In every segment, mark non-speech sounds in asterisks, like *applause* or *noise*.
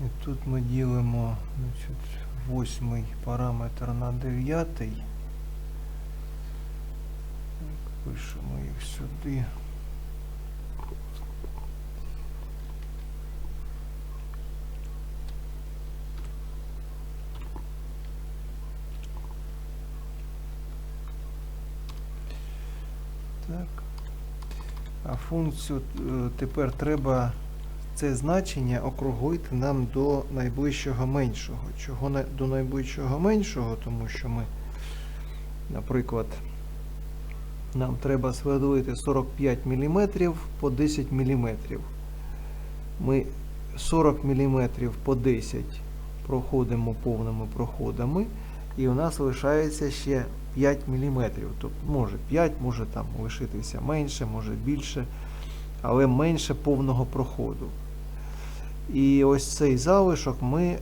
І тут ми ділимо восьмий параметр на дев'ятий. Пишемо їх сюди. Так. А функцію е, тепер треба це значення округлити нам до найближчого меншого. Чого до найближчого меншого? Тому що ми, наприклад, нам треба свердлити 45 мм по 10 мм. Ми 40 мм по 10 проходимо повними проходами, і у нас лишається ще 5 мм. Тобто може 5, може там лишитися менше, може більше, але менше повного проходу. І ось цей залишок ми е,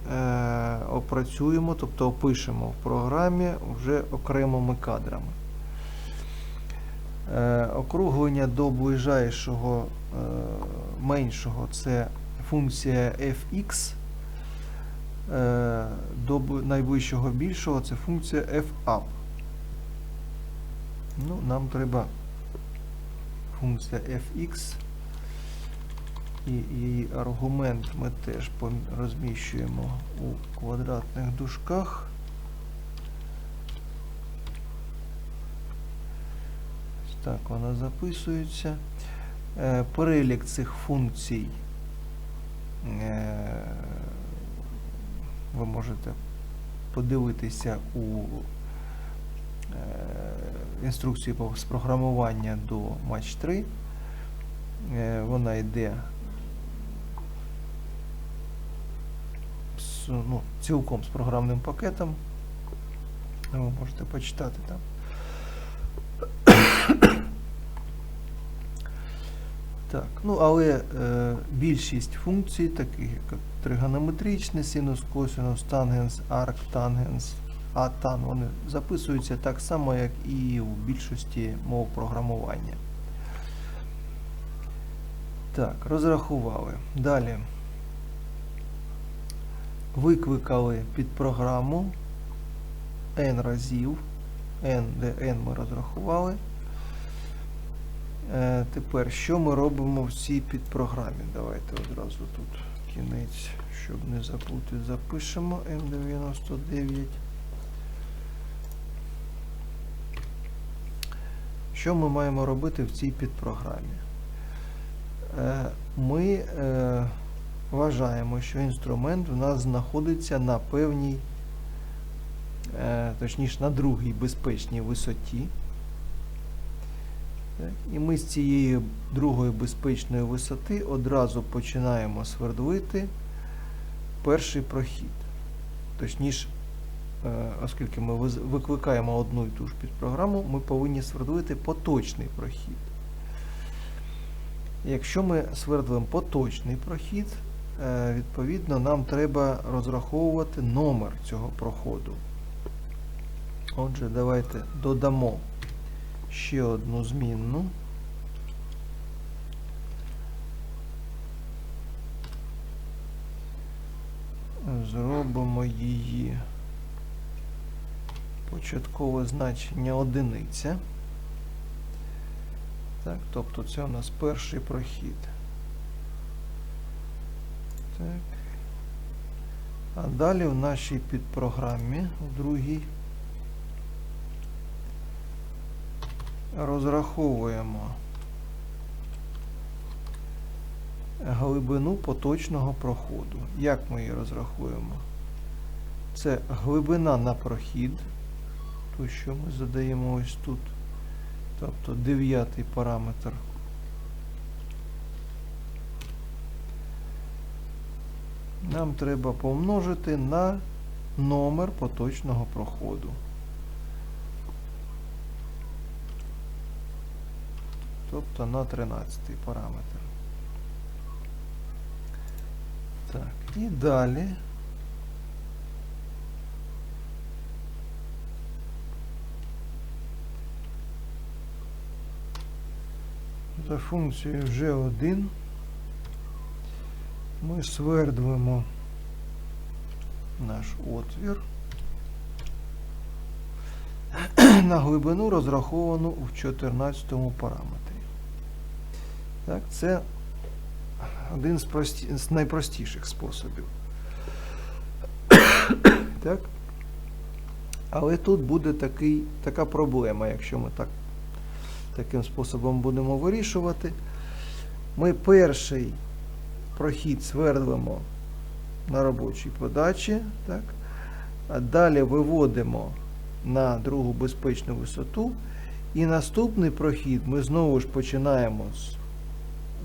опрацюємо, тобто опишемо в програмі вже окремими кадрами. Е, округлення до ближайшого е, меншого це функція fx. Е, до найближчого більшого це функція fup. Ну, нам треба функція fx. І її аргумент ми теж розміщуємо у квадратних дужках. Так вона записується. Е, Перелік цих функцій е, ви можете подивитися у е, інструкції з програмування до Match 3. Е, Вона йде ну, цілком з програмним пакетом. Ви можете почитати там. Так, ну але е, більшість функцій, таких як тригонометричний, синус, косинус, тангенс, арк, тангенс, атан, вони записуються так само, як і у більшості мов програмування. Так, розрахували. Далі. Викликали під програму n разів. n, де n ми розрахували. Е, тепер, що ми робимо в цій підпрограмі? Давайте одразу тут кінець, щоб не забути, запишемо N99. Що ми маємо робити в цій підпрограмі? Е, Ми е, вважаємо, що інструмент у нас знаходиться на певній, е, точніше на другій безпечній висоті. І ми з цієї другої безпечної висоти одразу починаємо свердлити перший прохід. Точніше, е, оскільки ми викликаємо одну і ту ж підпрограму, ми повинні свердлити поточний прохід. Якщо ми свердлимо поточний прохід, відповідно нам треба розраховувати номер цього проходу. Отже, давайте додамо ще одну змінну. Зробимо її початкове значення одиниця. Так, тобто це у нас перший прохід. Так. А далі в нашій підпрограмі, у другій, розраховуємо глибину поточного проходу. Як ми її розрахуємо? Це глибина на прохід, ту, що ми задаємо ось тут. Тобто дев'ятий параметр. Нам треба помножити на номер поточного проходу. Тобто на 13 параметр. Так, і далі. За функцією G1 ми свердлимо наш отвір *clears throat* на глибину розраховану в 14 параметрі. Так, це один з, прості... з найпростіших способів. *clears throat* так? Але тут буде такий, така проблема, якщо ми так, таким способом будемо вирішувати. Ми перший прохід свердлимо на робочій подачі, так? далі виводимо на другу безпечну висоту. І наступний прохід ми знову ж починаємо з,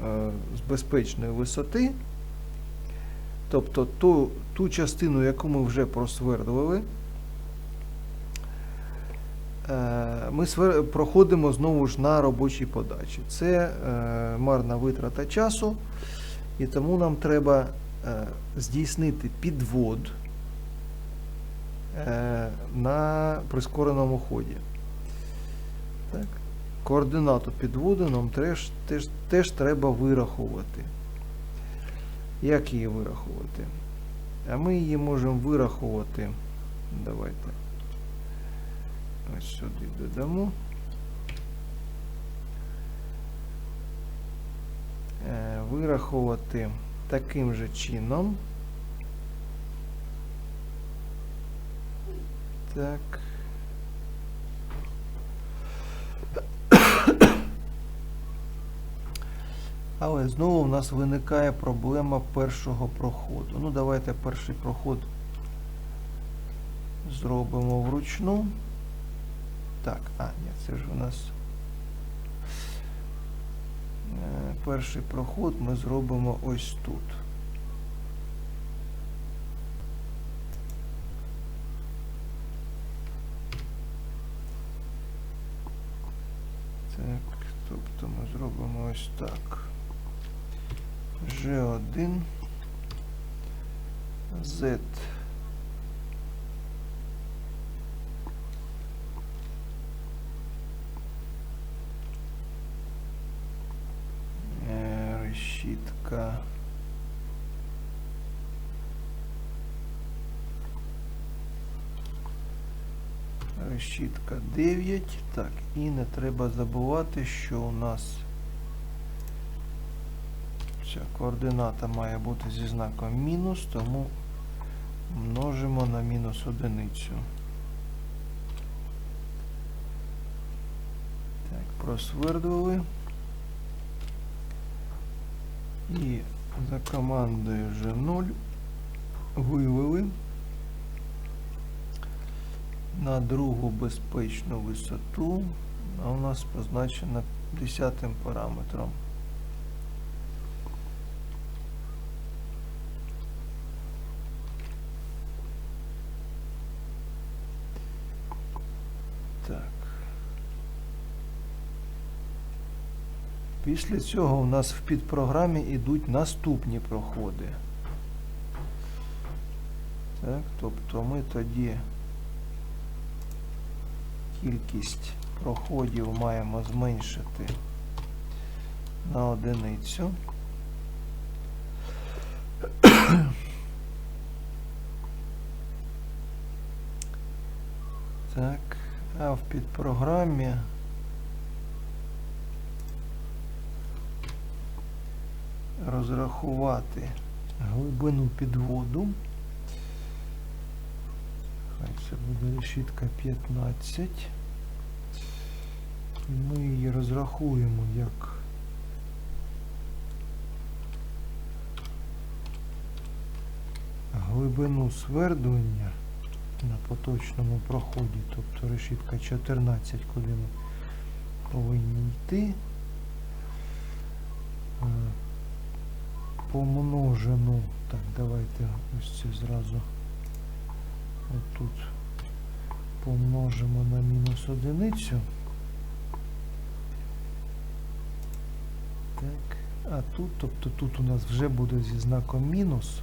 е, з безпечної висоти. Тобто ту, ту частину, яку ми вже просвердлили, е, ми проходимо знову ж на робочій подачі. Це е, марна витрата часу, і тому нам треба е, здійснити підвод е, на прискореному ході. Так. Координату підводу нам теж, теж, теж треба вирахувати. Як її вирахувати? А ми її можемо вирахувати. Давайте. Ось сюди додамо. Е, Вирахувати таким же чином. Так. Але знову в нас виникає проблема першого проходу. Ну, давайте перший проход зробимо вручну. Так, а, ні, це ж у нас перший проход ми зробимо ось тут. Так, тобто ми зробимо ось так. G1 Z Е, решітка решітка 9 так і не треба забувати що у нас Ця координата має бути зі знаком мінус, тому множимо на мінус одиницю. Так, просвердлили. І за командою G0 вивели на другу безпечну висоту. А у нас позначена 10 параметром. Так. Після цього у нас в підпрограмі йдуть наступні проходи. Так, тобто ми тоді кількість проходів маємо зменшити на одиницю. Так, а в підпрограмі розрахувати глибину підводу. Хай це буде решітка 15. Ми її розрахуємо як глибину свердлення на поточному проході, тобто решітка 14, куди ми повинні йти. Помножено, так, давайте ось це зразу отут помножимо на мінус одиницю. Так, а тут, тобто тут у нас вже буде зі знаком мінус.